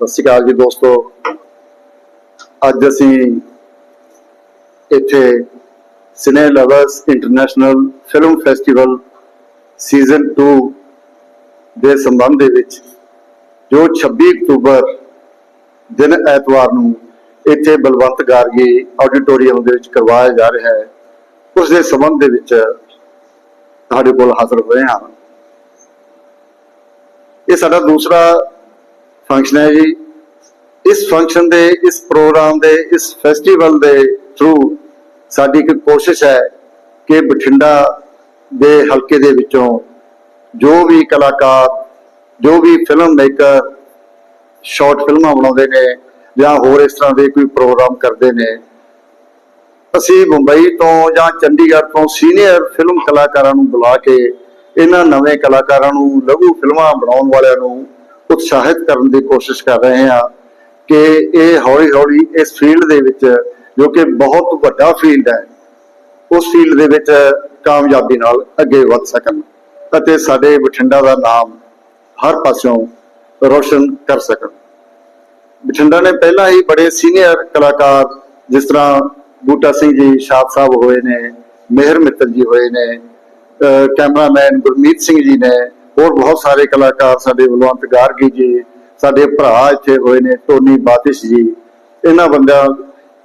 ਸਤਿ ਸ਼੍ਰੀ ਅਕਾਲ ਜੀ ਦੋਸਤੋ। ਅੱਜ ਅਸੀਂ ਇੱਥੇ cine lovers international film festival season 2 ਦੇ ਸੰਬੰਧ ਦੇ ਵਿੱਚ ਜੋ 26 ਅਕਤੂਬਰ ਦਿਨ ਐਤਵਾਰ ਨੂੰ ਇੱਥੇ ਬਲਵੰਤ ਗਾਰਗੀ ਆਡੀਟੋਰੀਅਮ ਦੇ ਵਿੱਚ ਕਰਵਾਇਆ ਜਾ ਰਿਹਾ ਹੈ, ਉਸ ਦੇ ਸੰਬੰਧ ਦੇ ਵਿੱਚ ਤੁਹਾਡੇ ਕੋਲ ਹਾਜ਼ਰ ਹੋਏ ਹਾਂ। ਇਹ ਸਾਡਾ ਦੂਸਰਾ ਫੰਕਸ਼ਨ ਹੈ ਜੀ। ਇਸ ਫੰਕਸ਼ਨ ਦੇ, ਇਸ ਪ੍ਰੋਗਰਾਮ ਦੇ, ਇਸ ਫੈਸਟੀਵਲ ਦੇ ਥਰੂ ਸਾਡੀ ਇੱਕ ਕੋਸ਼ਿਸ਼ ਹੈ ਕਿ ਬਠਿੰਡਾ ਦੇ ਹਲਕੇ ਦੇ ਵਿੱਚੋਂ ਜੋ ਵੀ ਕਲਾਕਾਰ, ਜੋ ਵੀ ਫਿਲਮ ਮੇਕਰ ਸ਼ਾਰਟ ਫਿਲਮਾਂ ਬਣਾਉਂਦੇ ਨੇ ਜਾਂ ਹੋਰ ਇਸ ਤਰ੍ਹਾਂ ਦੇ ਕੋਈ ਪ੍ਰੋਗਰਾਮ ਕਰਦੇ ਨੇ, ਅਸੀਂ ਮੁੰਬਈ ਤੋਂ ਜਾਂ ਚੰਡੀਗੜ੍ਹ ਤੋਂ ਸੀਨੀਅਰ ਫਿਲਮ ਕਲਾਕਾਰਾਂ ਨੂੰ ਬੁਲਾ ਕੇ ਇਹਨਾਂ ਨਵੇਂ ਕਲਾਕਾਰਾਂ ਨੂੰ ਲਘੂ ਫਿਲਮਾਂ ਬਣਾਉਣ ਵਾਲਿਆਂ ਨੂੰ ਉਤਸ਼ਾਹਿਤ ਕਰਨ ਦੀ ਕੋਸ਼ਿਸ਼ ਕਰ ਰਹੇ ਹਾਂ ਕਿ ਇਹ ਹੌਲੀ-ਹੌਲੀ ਇਸ ਫੀਲਡ ਦੇ ਵਿੱਚ, ਜੋ ਕਿ ਬਹੁਤ ਵੱਡਾ ਫੀਲਡ ਹੈ, ਉਸ ਫੀਲਡ ਦੇ ਵਿੱਚ ਕਾਮਯਾਬੀ ਨਾਲ ਅੱਗੇ ਵਧ ਸਕਣ ਅਤੇ ਸਾਡੇ ਬਠਿੰਡਾ ਦਾ ਨਾਮ ਹਰ ਪਾਸਿਓਂ ਰੋਸ਼ਨ ਕਰ ਸਕਣ। ਬਠਿੰਡਾ ਨੇ ਪਹਿਲਾਂ ਹੀ ਬੜੇ ਸੀਨੀਅਰ ਕਲਾਕਾਰ ਜਿਸ ਤਰ੍ਹਾਂ ਬੂਟਾ ਸਿੰਘ ਜੀ ਸ਼ਾਦ ਸਾਹਿਬ ਹੋਏ ਨੇ, ਮਿਹਰ ਮਿੱਤਲ ਜੀ ਹੋਏ ਨੇ, ਅਹ ਕੈਮਰਾਮੈਨ ਗੁਰਮੀਤ ਸਿੰਘ ਜੀ ਨੇ ਹੋਰ ਬਹੁਤ ਸਾਰੇ ਕਲਾਕਾਰ ਸਾਡੇ ਬਲਵੰਤ ਗਾਰਗੀ ਜੀ। ਸਾਡੇ ਭਰਾ ਇੱਥੇ ਹੋਏ ਨੇ, ਟੋਨੀ ਬਾਤਿਸ਼ ਜੀ। ਇਹਨਾਂ ਬੰਦਿਆਂ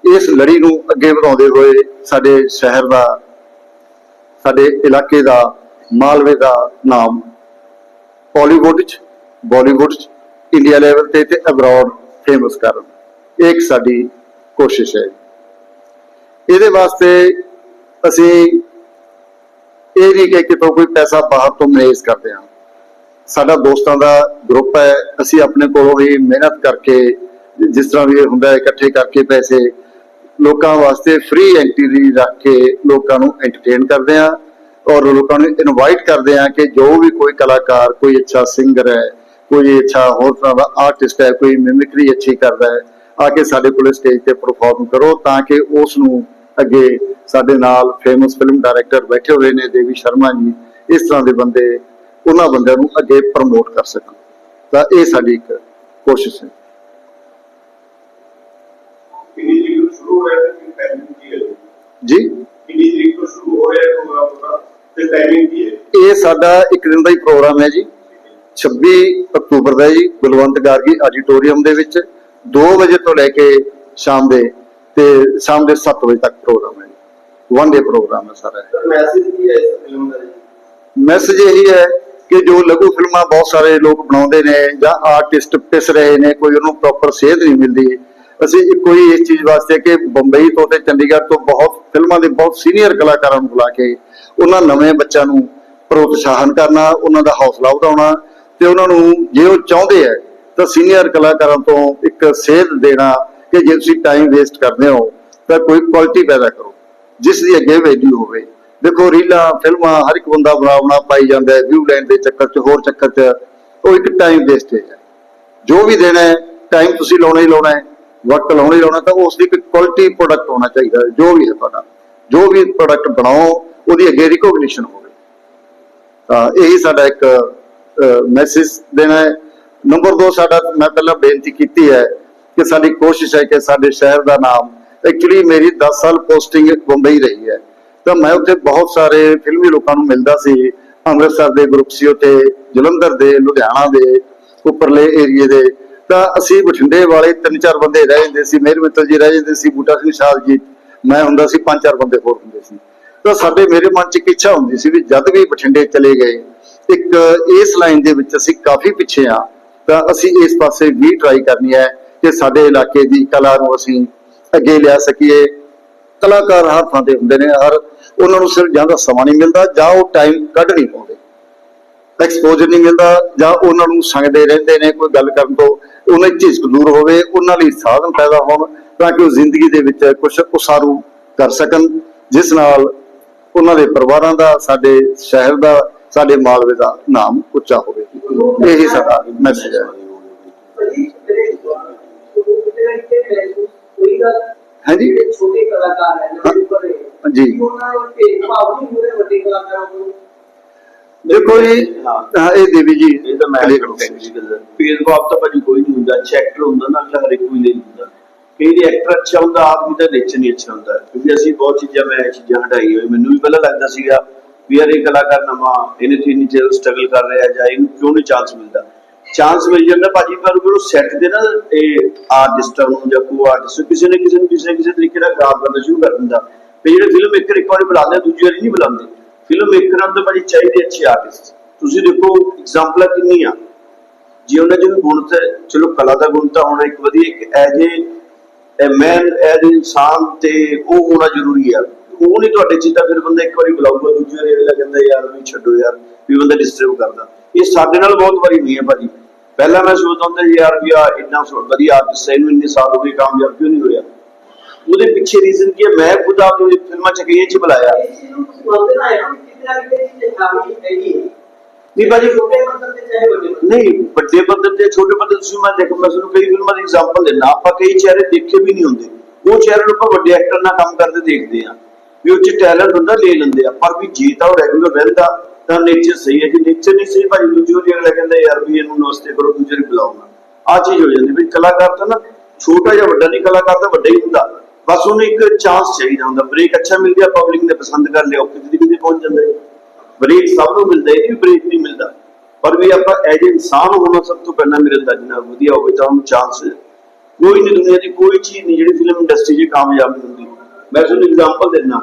ਇਸ ਲੜੀ ਨੂੰ ਅੱਗੇ ਵਧਾਉਂਦੇ ਹੋਏ ਸਾਡੇ ਸ਼ਹਿਰ ਦਾ, ਸਾਡੇ ਇਲਾਕੇ ਦਾ, ਮਾਲਵੇ ਦਾ ਨਾਮ ਬਾਲੀਵੁੱਡ ਚ ਬਾਲੀਵੁੱਡ ਚ ਇੰਡੀਆ ਲੈਵਲ ਤੇ ਤੇ ਅਬਰੋਡ ਫੇਮਸ ਕਰਨ ਇਹ ਇੱਕ ਸਾਡੀ ਕੋਸ਼ਿਸ਼ ਹੈ। ਇਹਦੇ ਵਾਸਤੇ ਅਸੀਂ ਇਹ ਨਹੀਂ ਕਿ ਕਿਤੋਂ ਕੋਈ ਪੈਸਾ ਬਾਹਰ ਤੋਂ ਮੈਨੇਜ ਕਰਦੇ ਹਾਂ। ਸਾਡਾ ਦੋਸਤਾਂ ਦਾ ਗਰੁੱਪ ਹੈ। ਅਸੀਂ ਆਪਣੇ ਕੋਲੋਂ ਹੀ ਮਿਹਨਤ ਕਰਕੇ, ਜਿਸ ਤਰ੍ਹਾਂ ਵੀ ਹੁੰਦਾ ਇਕੱਠੇ ਕਰਕੇ ਪੈਸੇ ਲੋਕਾਂ ਵਾਸਤੇ ਫ੍ਰੀ ਐਂਟਰੀ ਰੱਖ ਕੇ ਲੋਕਾਂ ਨੂੰ ਐਂਟਰਟੇਨ ਕਰਦੇ ਹਾਂ ਔਰ ਲੋਕਾਂ ਨੂੰ ਇਨਵਾਈਟ ਕਰਦੇ ਹਾਂ ਕਿ ਜੋ ਵੀ ਕੋਈ ਕਲਾਕਾਰ, ਕੋਈ ਅੱਛਾ ਸਿੰਗਰ ਹੈ, ਕੋਈ ਅੱਛਾ ਹੋਰ ਤਰ੍ਹਾਂ ਦਾ ਆਰਟਿਸਟ ਹੈ, ਕੋਈ ਮਿਮਿਕਰੀ ਅੱਛੀ ਕਰਦਾ ਹੈ, ਆ ਕੇ ਸਾਡੇ ਕੋਲ ਸਟੇਜ ਤੇ ਪਰਫਾਰਮ ਕਰੋ ਤਾਂ ਕਿ ਉਸ ਨੂੰ ਅੱਗੇ ਸਾਡੇ ਨਾਲ ਫੇਮਸ ਫਿਲਮ ਡਾਇਰੈਕਟਰ ਬੈਠੇ ਹੋਏ ਨੇ, ਦੇਵੀ ਸ਼ਰਮਾ ਜੀ, ਇਸ ਤਰ੍ਹਾਂ ਦੇ ਬੰਦੇ ਉਹਨਾਂ ਬੰਦਿਆਂ ਨੂੰ ਅੱਗੇ ਪ੍ਰਮੋਟ ਕਰ ਸਕਣ। ਤਾਂ ਇਹ ਸਾਡੀ ਇੱਕ ਕੋਸ਼ਿਸ਼ ਹੈ। ਜੀ? ਕਿੰਨੀ ਤਰੀਕ ਤੋਂ ਸ਼ੁਰੂ ਹੋ ਰਿਹਾ ਹੈ ਪ੍ਰੋਗਰਾਮ ਤੁਹਾਡਾ ਤੇ ਟਾਈਮਿੰਗ ਕੀ ਹੈ? ਇਹ ਸਾਡਾ ਇੱਕ ਦਿਨ ਦਾ ਹੀ ਪ੍ਰੋਗਰਾਮ ਹੈ ਜੀ। 26 ਅਕਤੂਬਰ ਦਾ ਜੀ ਬਲਵੰਤ ਗਾਰਗੀ ਆਡੀਟੋਰੀਅਮ ਦੇ ਵਿੱਚ 2 ਵਜੇ ਤੋਂ ਲੈ ਕੇ ਸ਼ਾਮ ਦੇ ਤੇ ਸ਼ਾਮ ਦੇ 7 ਵਜੇ ਤੱਕ ਪ੍ਰੋਗਰਾਮ ਹੈ ਵਨ ਡੇ ਪ੍ਰੋਗਰਾਮ ਹੈ ਸਾਰਾ। ਸਰ ਮੈਸੇਜ ਕੀ ਹੈ ਇਸ ਫਿਲਮ ਦਾ ਜੀ? ਮੈਸੇਜ ਇਹੀ ਹੈ ਕਿ ਜੋ ਲਘੂ ਫਿਲਮਾਂ ਬਹੁਤ ਸਾਰੇ ਲੋਕ ਬਣਾਉਂਦੇ ਨੇ ਜਾਂ ਆਰਟਿਸਟ ਪਿਸ ਰਹੇ ਨੇ, ਕੋਈ ਉਹਨੂੰ ਪ੍ਰੋਪਰ ਸੇਧ ਨਹੀਂ ਮਿਲਦੀ। ਅਸੀਂ ਇੱਕੋ ਹੀ ਇਸ ਚੀਜ਼ ਵਾਸਤੇ ਕਿ ਬੰਬਈ ਤੋਂ ਤੇ ਚੰਡੀਗੜ੍ਹ ਤੋਂ ਬਹੁਤ ਫਿਲਮਾਂ ਦੇ ਬਹੁਤ ਸੀਨੀਅਰ ਕਲਾਕਾਰਾਂ ਨੂੰ ਬੁਲਾ ਕੇ ਉਹਨਾਂ ਨਵੇਂ ਬੱਚਿਆਂ ਨੂੰ ਪ੍ਰੋਤਸਾਹਨ ਕਰਨਾ, ਉਹਨਾਂ ਦਾ ਹੌਸਲਾ ਵਧਾਉਣਾ ਤੇ ਉਹਨਾਂ ਨੂੰ ਜੇ ਉਹ ਚਾਹੁੰਦੇ ਹੈ ਤਾਂ ਸੀਨੀਅਰ ਕਲਾਕਾਰਾਂ ਤੋਂ ਇੱਕ ਸੇਧ ਦੇਣਾ ਕਿ ਜੇ ਤੁਸੀਂ ਟਾਈਮ ਵੇਸਟ ਕਰਦੇ ਹੋ, ਤਾਂ ਕੋਈ ਕੁਆਲਿਟੀ ਪੈਦਾ ਕਰੋ, ਜਿਸ ਦੀ ਅੱਗੇ ਵੈਲਿਊ ਹੋਵੇ। ਦੇਖੋ, ਰੀਲਾਂ, ਫਿਲਮਾਂ, ਹਰ ਇੱਕ ਬੰਦਾ ਬਣਾ ਬਣਾ ਪਾਈ ਜਾਂਦਾ ਹੈ ਵਿਊ ਲੈਣ ਦੇ ਚੱਕਰ 'ਚ, ਹੋਰ ਚੱਕਰ 'ਚ। ਉਹ ਇੱਕ ਟਾਈਮ ਵੇਸਟੇਜ ਹੈ। ਜੋ ਵੀ ਦੇਣਾ ਹੈ ਟਾਈਮ ਤੁਸੀਂ ਲਾਉਣਾ ਹੀ ਲਾਉਣਾ ਹੈ। ਵਕਤ ਲਾਉਣਾ ਹੀ ਲਾਉਣਾ ਤਾਂ ਉਸ ਦੀ ਇੱਕ ਕੁਆਲਿਟੀ ਪ੍ਰੋਡਕਟ ਹੋਣਾ ਚਾਹੀਦਾ ਜੋ ਵੀ ਹੈ ਤੁਹਾਡਾ। ਜੋ ਵੀ ਪ੍ਰੋਡਕਟ ਬਣਾਓ, ਉਹਦੀ ਅੱਗੇ ਰਿਕੋਗਨੀਸ਼ਨ ਹੋਵੇ। ਤਾਂ ਇਹੀ ਸਾਡਾ ਇੱਕ ਮੈਸੇਜ ਦੇਣਾ ਹੈ। ਨੰਬਰ 2 ਸਾਡਾ ਮੈਂ ਪਹਿਲਾਂ ਬੇਨਤੀ ਕੀਤੀ ਹੈ ਕਿ ਸਾਡੀ ਕੋਸ਼ਿਸ਼ ਹੈ ਕਿ ਸਾਡੇ ਸ਼ਹਿਰ ਦਾ ਨਾਮ ਐਕਚੁਅਲੀ ਮੇਰੀ 10 ਸਾਲ ਪੋਸਟਿੰਗ ਬੰਬਈ ਰਹੀ ਹੈ ਤਾਂ ਮੈਂ ਉੱਥੇ ਬਹੁਤ ਸਾਰੇ ਫਿਲਮੀ ਲੋਕਾਂ ਨੂੰ ਮਿਲਦਾ ਸੀ। ਅੰਮ੍ਰਿਤਸਰ ਦੇ ਗਰੁੱਪ ਸੀ ਉੱਥੇ, ਜਲੰਧਰ ਦੇ, ਲੁਧਿਆਣਾ ਦੇ, ਉੱਪਰਲੇ ਏਰੀਏ ਦੇ। ਤਾਂ ਅਸੀਂ ਬਠਿੰਡੇ ਵਾਲੇ ਤਿੰਨ ਚਾਰ ਬੰਦੇ ਰਹਿ ਜਾਂਦੇ ਸੀ ਮੇਰ ਮਿੱਤਲ ਜੀ ਰਹਿ ਜਾਂਦੇ ਸੀ, ਬੂਟਾ ਸਿੰਘ ਸ਼ਾਹ ਜੀ, ਮੈਂ ਹੁੰਦਾ ਸੀ ਪੰਜ ਚਾਰ ਬੰਦੇ ਹੋਰ ਹੁੰਦੇ ਸੀ। ਤਾਂ ਸਾਡੇ ਮੇਰੇ ਮਨ 'ਚ ਇੱਕ ਇੱਛਾ ਹੁੰਦੀ ਸੀ ਵੀ ਜਦ ਵੀ ਬਠਿੰਡੇ ਚਲੇ ਗਏ, ਇੱਕ ਇਸ ਲਾਈਨ ਦੇ ਵਿੱਚ ਅਸੀਂ ਕਾਫੀ ਪਿੱਛੇ ਆ, ਤਾਂ ਅਸੀਂ ਇਸ ਪਾਸੇ ਵੀ ਟਰਾਈ ਕਰਨੀ ਹੈ ਕਿ ਸਾਡੇ ਇਲਾਕੇ ਦੀ ਕਲਾ ਨੂੰ ਅਸੀਂ ਅੱਗੇ ਲਿਆ ਸਕੀਏ। ਕਲਾਕਾਰ ਹਰ ਥਾਂ ਤੇ ਹੁੰਦੇ ਨੇ, ਹਰ ਉਹਨਾਂ ਨੂੰ ਸਿਰਫ ਜਾਂ ਤਾਂ ਸਮਾਂ ਨਹੀਂ ਮਿਲਦਾ, ਜਾਂ ਉਹ ਟਾਈਮ ਕੱਢ ਨਹੀਂ ਪਾਉਂਦੇ। ਐਕਸਪੋਜ਼ਰ ਨਹੀਂ ਮਿਲਦਾ, ਜਾਂ ਉਹਨਾਂ ਨੂੰ ਸੰਗਦੇ ਰਹਿੰਦੇ ਨੇ, ਕੋਈ ਗੱਲ ਕਰਨ ਤੋਂ ਉਹਨਾਂ ਦੀ ਝਿਜਕ ਦੂਰ ਹੋਵੇ, ਉਹਨਾਂ ਲਈ ਸਾਧਨ ਪੈਦਾ ਹੋਣ, ਤਾਂ ਕਿ ਉਹ ਜ਼ਿੰਦਗੀ ਦੇ ਵਿੱਚ ਕੁਝ ਉਸਾਰੂ ਕਰ ਸਕਣ, ਜਿਸ ਨਾਲ ਉਹਨਾਂ ਦੇ ਪਰਿਵਾਰਾਂ ਦਾ, ਸਾਡੇ ਸ਼ਹਿਰ ਦਾ, ਸਾਡੇ ਮਾਲਵੇ ਦਾ ਨਾਮ ਉੱਚਾ ਹੋਵੇ। ਇਹੀ ਸਾਡਾ ਮੈਸੇਜ ਹੈ। ਹਾਂਜੀ। ਛੋਟੇ ਕਲਾਕਾਰ ਹੈ ਜੀ। ਉਹਨਾਂ ਨੂੰ ਭੇਦਭਾਵ ਨਹੀਂ ਹੋ ਰਿਹਾ ਵੱਡੇ ਕਲਾਕਾਰਾਂ ਨੂੰ? ਦੇਖੋ ਜੀ ਹਾਂ, ਇਹ ਦੇਵੀ ਜੀ। ਇਹ ਤਾਂ ਮੈਂ clear ਕਰੋ। ਟੈਕਨੀਕਲ ਭੇਦਭਾਵ ਤਾਂ ਭਾਜੀ ਕੋਈ ਨਹੀਂ ਹੁੰਦਾ ਅੱਛਾ ਐਕਟਰ ਹੁੰਦਾ ਨਾ ਅਗਲਾ ਹਰ ਇੱਕ ਕੋਈ ਨਹੀਂ ਹੁੰਦਾ। ਕਈ ਦੇ ਐਕਟਰ ਅੱਛਾ ਹੁੰਦਾ ਆਦਮੀ ਦਾ ਨੇਚਰ ਨਹੀਂ ਅੱਛਾ ਹੁੰਦਾ। ਕਿਉਂਕਿ ਅਸੀਂ ਬਹੁਤ ਚੀਜ਼ਾਂ ਮੈਂ ਇਹ ਚੀਜ਼ਾਂ ਹਟਾਈ ਹੋਈ। ਮੈਨੂੰ ਵੀ ਪਹਿਲਾਂ ਲੱਗਦਾ ਸੀਗਾ ਵੀ ਯਾਰ ਇਹ ਕਲਾਕਾਰ ਨਵਾਂ ਇਹਨੇ ਤੇ ਇੰਨੀ ਚਿਰ ਸਟਰਗਲ ਕਰ ਰਿਹਾ ਜਾਂ ਇਹਨੂੰ ਕਿਉਂ ਨਹੀਂ ਚਾਂਸ ਮਿਲਦਾ? ਚਾਂਸ ਮਿਲ ਜਾਂਦਾ ਭਾਜੀ ਪਰ ਉਹ ਸੈੱਟ ਦੇ ਨਾ ਇਹ ਆਰਟਿਸਟਾਂ ਨੂੰ ਜਾਂ ਕੋ ਆਰਟਿਸਟ ਕਿਸੇ ਨੇ ਕਿਸੇ ਨੂੰ ਕਿਸੇ ਕਿਸੇ ਤਰੀਕੇ ਨਾਲ ਖਰਾਬ ਕਰਨਾ ਸ਼ੁਰੂ ਕਰ ਦਿੰਦਾ। ਤੇ ਜਿਹੜੇ ਫਿਲਮ ਮੇਕਰ ਇੱਕ ਵਾਰੀ ਬੁਲਾਉਂਦੇ ਦੂਜੀ ਵਾਰੀ ਨਹੀਂ ਬੁਲਾਉਂਦੇ। ਫਿਲਮ ਮੇਕਰਾਂ ਤੋਂ ਭਾਜੀ ਚਾਹੀਦੇ ਅੱਛੇ ਆਰਟਿਸਟ ਤੁਸੀਂ ਦੇਖੋ ਐਗਜ਼ਾਮਪਲਾਂ ਕਿੰਨੀਆਂ ਜੇ ਉਹਨਾਂ ਜਿਹਨੂੰ ਗੁਣ ਤੇ, ਚਲੋ ਕਲਾ ਦਾ ਗੁਣ ਤਾਂ ਹੋਣਾ ਇੱਕ ਵਧੀਆ, ਇੱਕ ਐਜ ਏ ਮੈਨ ਐਜ ਇਨਸਾਨ ਤੇ ਉਹ ਹੋਣਾ ਜ਼ਰੂਰੀ ਆ। ਉਹ ਨਹੀਂ ਤੁਹਾਡੇ ਚ ਤਾਂ ਫਿਰ ਬੰਦਾ ਇੱਕ ਵਾਰੀ ਬੁਲਾਊਗਾ, ਦੂਜੀ ਵਾਰੀ ਅਗਲਾ ਕਹਿੰਦਾ, ਯਾਰ ਵੀ ਛੱਡੋ ਯਾਰ, ਵੀ ਬੰਦਾ ਡਿਸਟਰਬ ਕਰਦਾ। ਇਹ ਸਾਡੇ ਨਾਲ ਬਹੁਤ ਵਾਰੀ ਹੋਈ ਹੈ ਭਾਜੀ। ਪਹਿਲਾਂ ਮੈਂ ਸੋਚਦਾ ਹੁੰਦਾ ਯਾਰ ਵੀ ਆ ਇੰਨਾ ਵਧੀਆ ਆਰਟਿਸਟ ਹੈ ਇਹਨੂੰ ਇੰਨੇ ਸਾਲ ਹੋ ਗਏ ਕਾਮਯਾਬ ਕਿਉਂ ਨਹੀਂ ਹੋਇਆ? ਉਹਦੇ ਪਿੱਛੇ ਰੀਜ਼ਨ ਕੀ ਹੈ? ਮੈਂ ਖੁਦ ਆਪਣੀ ਫਿਲਮਾਂ ਚ ਕਈਆਂ ਚ ਬੁਲਾਇਆ। ਨਹੀਂ ਭਾਜੀ, ਨਹੀਂ, ਵੱਡੇ ਪੱਧਰ ਤੇ ਛੋਟੇ ਪੱਧਰ ਤੁਸੀਂ ਮੈਂ ਦੇਖੋ, ਮੈਂ ਤੁਹਾਨੂੰ ਕਈ ਫਿਲਮਾਂ ਦੇ ਐਗਜ਼ਾਮਪਲ ਦੇਣਾ ਆਪਾਂ ਕਈ ਚਿਹਰੇ ਦੇਖੇ ਵੀ ਨਹੀਂ ਹੁੰਦੇ। ਉਹ ਚਿਹਰੇ ਨੂੰ ਵੱਡੇ ਐਕਟਰ ਨਾਲ ਕੰਮ ਕਰਦੇ ਦੇਖਦੇ ਆ ਵੀ ਉਹ ਚ ਟੈਲੈਂਟ ਹੁੰਦਾ, ਲੈ ਲੈਂਦੇ ਆ। ਪਰ ਵੀ ਜੇ ਤਾਂ ਉਹ ਰੈਗੂਲਰ ਰਹਿੰਦਾ ਤਾਂ ਨੇਚਰ ਸਹੀ ਹੈ। ਜੇ ਨੇਚਰ ਨਹੀਂ ਸਹੀ, ਭਾਈ ਦੂਜੀ ਵਾਰੀ ਅਗਲਾ ਕਹਿੰਦਾ, ਯਾਰ ਵੀ ਇਹਨੂੰ ਨਮਸਤੇ ਕਰੋ, ਦੂਜੀ ਵਾਰੀ ਬੁਲਾਉਣਾ ਆ ਚੀਜ਼ ਹੋ ਜਾਂਦੀ ਵੀ ਕਲਾਕਾਰ ਤਾਂ ਨਾ ਛੋਟਾ ਜਾਂ ਵੱਡਾ ਨਹੀਂ, ਕਲਾਕਾਰ ਤਾਂ ਵੱਡਾ ਹੀ ਹੁੰਦਾ। ਬਸ ਉਹਨੂੰ ਇੱਕ ਚਾਂਸ ਚਾਹੀਦਾ ਹੁੰਦਾ। ਬ੍ਰੇਕ ਅੱਛਾ ਮਿਲ ਗਿਆ ਪਬਲਿਕ ਨੇ ਪਸੰਦ ਕਰ ਲਿਆ ਉਹ ਕਿਤੇ ਕਿਤੇ ਪਹੁੰਚ ਜਾਂਦਾ ਹੈ ਬ੍ਰੇਕ ਸਭ ਨੂੰ ਮਿਲਦਾ ਹੈ ਇਹ ਬ੍ਰੇਕ ਨਹੀਂ ਮਿਲਦਾ। ਪਰ ਵੀ ਆਪਾਂ ਐਜ ਇਨਸਾਨ ਹੋਣਾ ਸਭ ਤੋਂ ਪਹਿਲਾਂ ਮੇਰੇ ਅੰਦਾਜ਼ ਨਾਲ ਵਧੀਆ ਹੋਵੇ ਤਾਂ ਉਹਨੂੰ ਚਾਂਸ ਕੋਈ ਨਹੀਂ ਦੁਨੀਆ ਦੀ ਕੋਈ ਚੀਜ਼ ਨਹੀਂ ਜਿਹੜੀ ਫਿਲਮ ਇੰਡਸਟਰੀ 'ਚ ਕਾਮਯਾਬ ਹੁੰਦੀ। ਮੈਂ ਤੁਹਾਨੂੰ ਐਗਜ਼ਾਮਪਲ ਦਿੰਦਾ।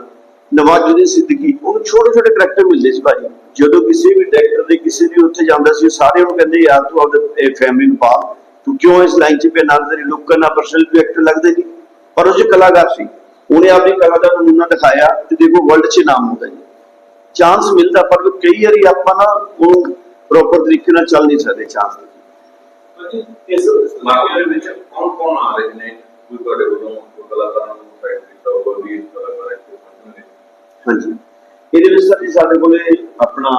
ਨਵਾਜ਼ੁਦੀਨ ਸਿੱਦੀਕੀ ਉਹਨੂੰ ਛੋਟੇ ਛੋਟੇ ਕਰੈਕਟਰ ਮਿਲਦੇ ਸੀ ਭਾਜੀ। ਜਦੋਂ ਕਿਸੇ ਵੀ ਡਾਇਰੈਕਟਰ ਦੇ ਕਿਸੇ ਵੀ ਉੱਥੇ ਜਾਂਦਾ ਸੀ ਉਹ ਸਾਰੇ ਉਹਨੂੰ ਕਹਿੰਦੇ ਯਾਰ ਤੂੰ ਆਪਦੇ ਫੈਮਿਲੀ ਨੂੰ ਪਾ। ਤੂੰ ਕਿਉਂ ਇਸ ਲਾਈਨ 'ਚ ਪਿਆ? ਨਾਲ ਤੇਰੀ ਲੁੱਕ ਨਾ ਪਰਸਨਲ ਵੀ ਐਕਟਰ ਲੱਗਦੇ ਨਹੀਂ ਪਰ ਉਹ 'ਚ ਕਲਾਕਾਰ ਸੀ ਉਹਨੇ ਆਪਣੀ ਕਲਾ ਦਾ ਨਮੂਨਾ ਦਿਖਾਇਆ ਤੇ ਦੇਖੋ ਵਰਲਡ 'ਚ ਨਾਮ ਹੁੰਦਾ ਜੀ। ਚਾਂਸ ਮਿਲਦਾ ਪਰ ਕਈ ਵਾਰੀ ਆਪਾਂ ਨਾ ਉਹ ਪ੍ਰੋਪਰ ਤਰੀਕੇ ਨਾਲ ਚੱਲ ਨਹੀਂ ਸਕਦੇ ਚਾਂਸ ਭਾਜੀ, ਇਸ ਮਾਮਲੇ ਦੇ ਵਿੱਚ ਕੌਣ ਕੌਣ ਆ ਰਹੇ ਨੇ? ਕੋਈ ਤੁਹਾਡੇ ਵੱਲੋਂ ਕੋਈ ਕਲਾਕਾਰਾਂ ਨੂੰ ਸਾਈਡ ਕੀਤਾ ਹੋਵੇ ਵੀ ਇਸ ਕਲਾਕਾਰ ਇੱਥੇ? ਸਾਹਮਣੇ ਹਾਂਜੀ। ਇਹਦੇ ਵਿੱਚ ਸਰ ਜੀ ਸਾਡੇ ਕੋਲੇ ਆਪਣਾ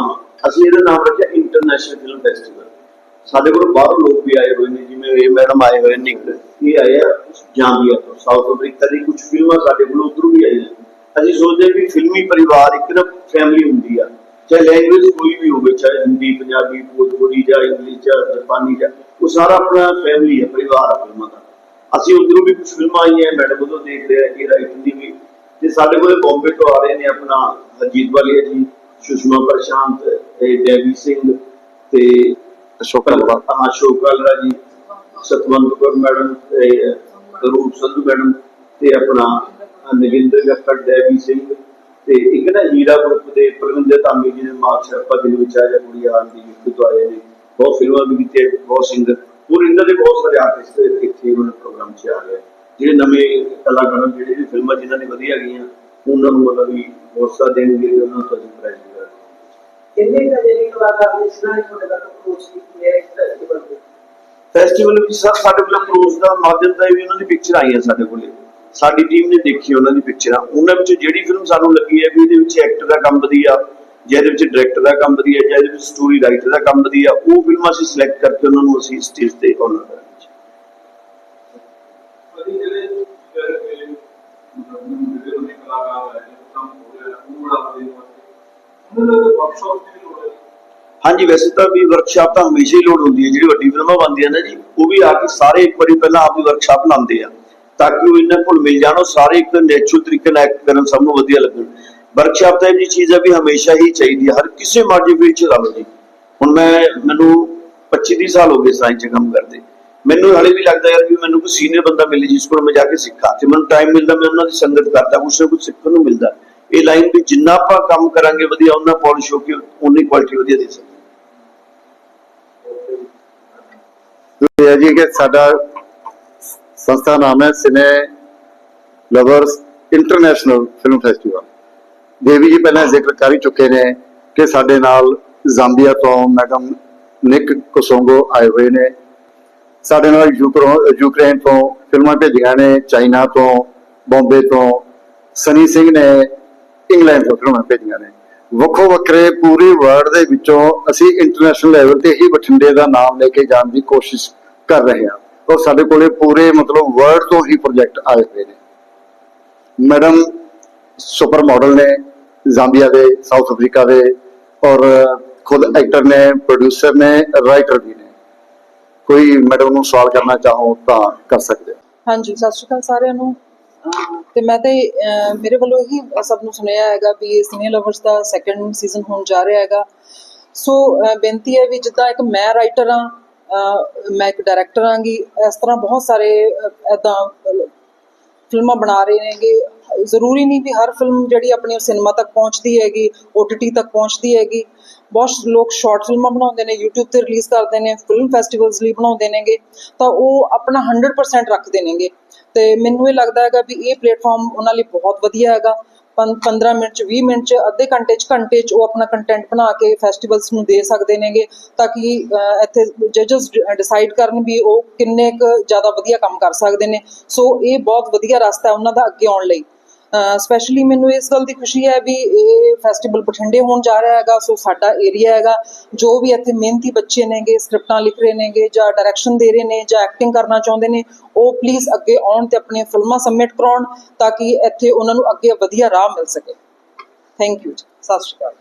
ਅਸੀਂ ਇਹਦਾ ਨਾਮ ਰੱਖਿਆ ਇੰਟਰਨੈਸ਼ਨਲ ਫਿਲਮ ਫੈਸਟੀਵਲ ਸਾਡੇ ਕੋਲ ਬਾਹਰੋਂ ਲੋਕ ਵੀ ਆਏ ਹੋਏ ਨੇ, ਜਿਵੇਂ ਇਹ ਮੈਡਮ ਆਏ ਹੋਏ ਨੇ ਇਹ ਆਏ ਜਾਂਬੀਆ ਤੋਂ। ਸਾਊਥ ਅਫਰੀਕਾ ਦੀ ਕੁਝ ਫਿਲਮਾਂ ਸਾਡੇ ਕੋਲ, ਉਧਰੋਂ ਵੀ ਆਈਆਂ। ਅਸੀਂ ਸੋਚਦੇ ਵੀ ਫਿਲਮੀ ਪਰਿਵਾਰ ਇੱਕ ਨਾ ਫੈਮਿਲੀ ਹੁੰਦੀ ਆ। ਚਾਹੇ ਲੈਂਗੁਏਜ ਕੋਈ ਵੀ ਹੋਵੇ, ਚਾਹੇ ਹਿੰਦੀ, ਪੰਜਾਬੀ, ਭੋਜਪੁਰੀ ਜਾਂ ਇੰਗਲਿਸ਼ ਜਾਂ ਜਾਪਾਨੀ ਜਾਂ ਉਹ ਸਾਰਾ ਆਪਣਾ ਫੈਮਿਲੀ ਹੈ ਪਰਿਵਾਰ ਆ ਫਿਲਮਾਂ ਦਾ। ਅਸੀਂ ਉਧਰੋਂ ਵੀ ਕੁਝ ਫਿਲਮਾਂ ਆਈਆਂ, ਮੈਡਮ ਉਧਰੋਂ ਦੇਖ ਲਿਆ ਕਿ ਰਾਈਟ ਦੀ ਵੀ ਤੇ ਸਾਡੇ ਕੋਲੇ ਬੰਬੇ ਤੋਂ ਆ ਰਹੇ ਨੇ ਆਪਣਾ ਹਰਜੀਤ ਵਾਲੀਆ ਜੀ ਸੁਸ਼ਮਾ ਪ੍ਰਸ਼ਾਂਤ ਤੇ ਡੈਵੀ ਸਿੰਘ ਤੇ ਅਸ਼ੋਕ ਕਲਵਾ ਹਾਂ, ਅਸ਼ੋਕ ਕਲਰਾ ਜੀ ਸਤਵੰਤ ਕੌਰ ਮੈਡਮ ਤੇ ਰੂਪ ਸੰਧੂ ਮੈਡਮ ਤੇ ਆਪਣਾ ਨਗਿੰਦਰ ਗੱਕੜ ਡੈਵੀ ਸਿੰਘ ਤੇ ਇੱਕ ਨਾ ਹੀਰਾ ਗਰੁੱਪ ਦੇ ਪ੍ਰਬੰਧਕ ਧਾਮੀ ਜੀ ਨੇ ਮਾਰ ਸ਼ਰਪਾ ਦਿਲ ਵਿੱਚ ਆ ਜਾਂ ਕੁੜੀ ਆਣ ਦੀ ਇੱਕ ਤੋਂ ਆਏ ਨੇ। ਬਹੁਤ ਫਿਲਮਾਂ ਵੀ ਕੀਤੀਆਂ ਬਹੁਤ ਸਿੰਗਰ ਹੋਰ ਇਹਨਾਂ ਦੇ ਬਹੁਤ ਸਾਰੇ ਆਰਟਿਸਟ ਇੱਥੇ ਉਹਨਾਂ ਪ੍ਰੋਗਰਾਮ 'ਚ ਆ ਰਹੇ ਜਿਹੜੇ ਨਵੇਂ ਕਲਾਕਾਰ ਨੇ, ਜਿਹੜੇ ਫਿਲਮਾਂ ਜਿਨ੍ਹਾਂ ਨੇ ਵਧੀਆ ਗਈਆਂ ਉਹਨਾਂ ਨੂੰ ਮਤਲਬ ਵੀ ਹੌਸਲਾ ਦੇਣਗੇ ਤੇ ਉਹਨਾਂ ਤੋਂ ਅਸੀਂ ਪ੍ਰਾਈਜ਼ ਦਿਵਾਂਗੇ ਕਿੰਨੇ ਕੁ ਜਿਹੜੇ ਕਲਾਕਾਰ ਨੇ ਜਿਨ੍ਹਾਂ ਨੇ ਤੁਹਾਡੇ ਤੱਕ ਅਪਰੋਚ ਕੀਤੀ ਹੈ ਇਸ ਫੈਸਟੀਵਲ ਤੇ ਫੈਸਟੀਵਲ ਵਿੱਚ ਸਰ ਸਾਡੇ ਕੋਲ ਅਪਰੋਚ ਦਾ ਮਾਧਿਅਮ ਦਾ ਵੀ ਉਹਨਾਂ ਦੀ ਪਿਕਚਰ ਆਈਆਂ ਸਾਡੇ ਕੋਲੇ। ਸਾਡੀ ਟੀਮ ਨੇ ਦੇਖੀ ਉਹਨਾਂ ਦੀ ਪਿਕਚਰਾਂ ਉਹਨਾਂ ਵਿੱਚ ਜਿਹੜੀ ਫਿਲਮ ਸਾਨੂੰ ਲੱਗੀ ਹੈ ਵੀ ਇਹਦੇ ਵਿੱਚ ਐਕਟਰ ਦਾ ਕੰਮ ਵਧੀਆ ਜਾਂ ਇਹਦੇ ਵਿੱਚ ਡਾਇਰੈਕਟਰ ਦਾ ਕੰਮ ਵਧੀਆ ਜਾਂ ਇਹਦੇ ਵਿੱਚ ਸਟੋਰੀ ਰਾਈਟਰ ਦਾ ਕੰਮ ਵਧੀਆ ਉਹ ਫਿਲਮਾਂ ਅਸੀਂ ਸਿਲੈਕਟ ਕਰਕੇ ਉਹਨਾਂ ਨੂੰ ਅਸੀਂ ਸਟੇਜ ਤੇ ਆਨਰ ਕਰਾਂਗੇ ਭਾਜੀ ਜਿਹੜੇ ਜਿਹੜੇ ਜਿਹੜੇ ਨੇ ਕਲਾਕਾਰ ਆਏ ਕੰਮ ਹੋ ਰਿਹਾ ਉਹ ਬੜਾ ਵਧੀਆ ਉਹਨਾਂ ਨੂੰ ਵਰਕਸ਼ਾਪ ਦੀ ਲੋੜ ਹੈ। ਹਾਂਜੀ, ਵੈਸੇ ਤਾਂ ਵੀ ਵਰਕਸ਼ਾਪ ਤਾਂ ਹਮੇਸ਼ਾ ਹੀ ਲੋੜ ਹੁੰਦੀ ਹੈ, ਜਿਹੜੀ ਵੱਡੀ ਫਿਲਮਾਂ ਬਣਦੀਆਂ ਨੇ ਜੀ, ਉਹ ਵੀ ਆ ਕੇ ਸਾਰੇ ਇੱਕ ਵਾਰੀ ਪਹਿਲਾਂ ਆਪਦੀ ਵਰਕਸ਼ਾਪ ਲਾਉਂਦੇ ਆ। ਤਾਂ ਕਿ ਉਹ ਇਹਨਾਂ ਕੋਲ ਮਿਲ ਜਾਣ, ਉਹ ਸਾਰੇ ਇੱਕ ਨੈਚੁਰਲ ਤਰੀਕੇ ਨਾਲ ਐਕਟ ਕਰਨ, ਸਭ ਨੂੰ ਵਧੀਆ ਲੱਗਣ। ਵਰਕਸ਼ਾਪ ਤਾਂ ਇਹ ਜੀ ਚੀਜ਼ ਹੈ ਵੀ ਹਮੇਸ਼ਾ ਹੀ ਚਾਹੀਦੀ ਹੈ ਹਰ ਕਿਸੇ ਮਰਜ਼ੀ ਫੀਲਡ 'ਚ ਲਾ ਜੀ। ਹੁਣ ਮੈਂ, ਮੈਨੂੰ 25 30 ਸਾਲ ਹੋ ਗਏ ਸਾਇੰਸ 'ਚ ਕੰਮ ਕਰਦੇ। ਮੈਨੂੰ ਹਾਲੇ ਵੀ ਲੱਗਦਾ ਯਾਰ ਵੀ ਮੈਨੂੰ ਕੋਈ ਸੀਨੀਅਰ ਬੰਦਾ ਮਿਲੇ ਜਿਸ ਕੋਲ ਮੈਂ ਜਾ ਕੇ ਸਿੱਖਾਂ। ਤੇ ਮੈਨੂੰ ਟਾਈਮ ਮਿਲਦਾ, ਮੈਂ ਉਹਨਾਂ ਦੀ ਸੰਗਤ ਕਰਦਾ ਕੁਛ ਨਾ ਕੁਛ ਸਿੱਖਣ ਨੂੰ ਮਿਲਦਾ। ਇਹ ਲਾਈਨ ਵੀ ਜਿੰਨਾ ਆਪਾਂ ਕੰਮ ਕਰਾਂਗੇ ਵਧੀਆ ਉਹਨਾਂ ਪਾਲਿਸ਼ ਹੋ ਕੇ ਉਨੀ ਕੁਆਲਿਟੀ ਵਧੀਆ ਦੇ ਸਕਦੇ। ਇਹ ਜੀ ਕਿ ਸਾਡਾ ਸੰਸਥਾ ਨਾਮ ਹੈ cine lovers international film festival ਦੇਵੀ ਜੀ ਪਹਿਲਾਂ ਜ਼ਿਕਰ ਕਰ ਹੀ ਚੁੱਕੇ ਨੇ ਕਿ ਸਾਡੇ ਨਾਲਜ਼ਾਂਬੀਆ ਤੋਂ ਮੈਡਮ ਨਿਕ ਕੋਸੋਂਗੋ ਆਏ ਹੋਏ ਨੇ। ਸਾਡੇ ਨਾਲ ਯੂਕਰੋ- ਯੂਕਰੇਨ ਤੋਂ ਫਿਲਮਾਂ ਭੇਜੀਆਂ ਨੇ, ਚਾਈਨਾ ਤੋਂ, ਬੰਬੇ ਤੋਂ, ਸਨੀ ਸਿੰਘ ਨੇ ਇੰਗਲੈਂਡ ਤੋਂ ਫਿਲਮਾਂ ਭੇਜੀਆਂ ਨੇ। ਵੱਖੋ ਵੱਖਰੇ ਪੂਰੀ ਵਰਲਡ ਦੇ ਵਿੱਚੋਂ ਅਸੀਂ ਇੰਟਰਨੈਸ਼ਨਲ ਲੈਵਲ ਤੇ ਹੀ ਬਠਿੰਡੇ ਦਾ ਨਾਮ ਲੈ ਕੇ ਜਾਣ ਦੀ ਕੋਸ਼ਿਸ਼ ਕਰ ਰਹੇ ਹਾਂ। ਔਰ ਸਾਡੇ ਕੋਲੇ ਪੂਰੇ ਮਤਲਬ ਵਰਲਡ ਤੋਂ ਹੀ ਪ੍ਰੋਜੈਕਟ ਆਏ ਹੋਏ ਨੇ। ਮੈਡਮ ਸੁਪਰ ਮਾਡਲ ਨੇ ਜ਼ਾਂਬੀਆ ਦੇ ਸਾਊਥ ਅਫਰੀਕਾ ਦੇ ਔਰ ਖੁਦ ਐਕਟਰ ਨੇ ਪ੍ਰੋਡਿਊਸਰ ਨੇ ਰਾਈਟਰ ਵੀ ਨੇ। ਕੋਈ ਮੈਡਮ ਨੂੰ ਸਵਾਲ ਕਰਨਾ ਚਾਹੋ ਤਾਂ ਕਰ ਸਕਦੇ ਹਾਂਜੀ, ਸਤਿ ਸ਼੍ਰੀ ਅਕਾਲ ਸਾਰਿਆਂ ਨੂੰ। ਤੇ ਮੈਂ ਤੇ ਮੇਰੇ ਵੱਲੋਂ ਇਹੀ ਸਭ ਨੂੰ ਸੁਣਿਆ ਹੈਗਾ ਵੀ ਸਿਨੇ ਲਵਰਸ ਦਾ ਸੈਕੰਡ ਸੀਜ਼ਨ ਹੋਣ ਜਾ ਰਿਹਾ ਹੈਗਾ। ਸੋ ਬੇਨਤੀ ਹੈ ਵੀ ਜਿੱਦਾਂ ਇੱਕ ਮੈਂ ਰਾਈਟਰ ਹਾਂ, ਅਹ, ਮੈਂ ਇੱਕ ਡਾਇਰੈਕਟਰ ਆਂਗੀ ਇਸ ਤਰ੍ਹਾਂ ਬਹੁਤ ਸਾਰੇ ਐਦਾਂ ਫਿਲਮਾਂ ਬਣਾ ਰਹੇ ਨੇਗੇ। ਜ਼ਰੂਰੀ ਨਹੀਂ ਵੀ ਹਰ ਫਿਲਮ ਜਿਹੜੀ ਆਪਣੀ ਸਿਨੇਮਾ ਤੱਕ ਪਹੁੰਚਦੀ ਹੈਗੀ OTT ਤੱਕ ਪਹੁੰਚਦੀ ਹੈਗੀ। ਬਹੁਤ ਲੋਕ ਸ਼ਾਰਟ ਫਿਲਮਾਂ ਬਣਾਉਂਦੇ ਨੇ YouTube ਤੇ ਰਿਲੀਜ਼ ਕਰਦੇ ਨੇ ਫਿਲਮ ਫੈਸਟੀਵਲਸ ਲਈ ਬਣਾਉਂਦੇ ਨੇਗੇ ਤਾਂ ਉਹ ਆਪਣਾ 100% ਰੱਖਦੇ ਨੇਗੇ। ਤੇ ਮੈਨੂੰ ਇਹ ਲੱਗਦਾ ਹੈਗਾ ਵੀ ਇਹ ਪਲੇਟਫਾਰਮ ਉਹਨਾਂ ਲਈ ਬਹੁਤ ਵਧੀਆ ਹੈਗਾ। 15 ਮਿੰਟ ਚ 20 ਮਿੰਟ ਚ ਅੱਧੇ ਘੰਟੇ ਚ ਘੰਟੇ ਚ ਉਹ ਆਪਣਾ ਕੰਟੈਂਟ ਬਣਾ ਕੇ ਫੈਸਟੀਵਲਸ ਨੂੰ ਦੇ ਸਕਦੇ ਨੇਗੇ ਤਾਂ ਕਿ ਅਹ, ਇੱਥੇ ਜਜਸ ਡਿਸਾਈਡ ਕਰਨ ਵੀ ਉਹ ਕਿੰਨੇ ਕੁ ਜ਼ਿਆਦਾ ਵਧੀਆ ਕੰਮ ਕਰ ਸਕਦੇ ਨੇ। ਸੋ ਇਹ ਬਹੁਤ ਵਧੀਆ ਰਸਤਾ ਹੈ ਉਹਨਾਂ ਦਾ ਅੱਗੇ ਆਉਣ ਲਈ। ਸਪੈਸ਼ਲੀ ਮੈਨੂੰ ਇਸ ਗੱਲ ਦੀ ਖੁਸ਼ੀ ਹੈ ਵੀ ਇਹ ਫੈਸਟੀਵਲ ਬਠਿੰਡੇ ਹੋਣ ਜਾ ਰਿਹਾ ਹੈਗਾ, ਸੋ ਸਾਡਾ ਏਰੀਆ ਹੈਗਾ, ਜੋ ਵੀ ਇੱਥੇ ਮਿਹਨਤੀ ਬੱਚੇ ਨੇਗੇ ਸਕ੍ਰਿਪਟਾਂ ਲਿਖ ਰਹੇ ਨੇਗੇ ਜਾਂ ਡਾਇਰੈਕਸ਼ਨ ਦੇ ਰਹੇ ਨੇ ਜਾਂ ਐਕਟਿੰਗ ਕਰਨਾ ਚਾਹੁੰਦੇ ਨੇ, ਉਹ ਪਲੀਜ਼ ਅੱਗੇ ਆਉਣ ਤੇ ਆਪਣੀਆਂ ਫਿਲਮਾਂ ਸਬਮਿਟ ਕਰਾਉਣ ਤਾਂ ਕਿ ਇੱਥੇ ਉਹਨਾਂ ਨੂੰ ਅੱਗੇ ਵਧੀਆ ਰਾਹ ਮਿਲ ਸਕੇ। ਥੈਂਕ ਯੂ ਸਤਿ ਸ਼੍ਰੀ ਅਕਾਲ।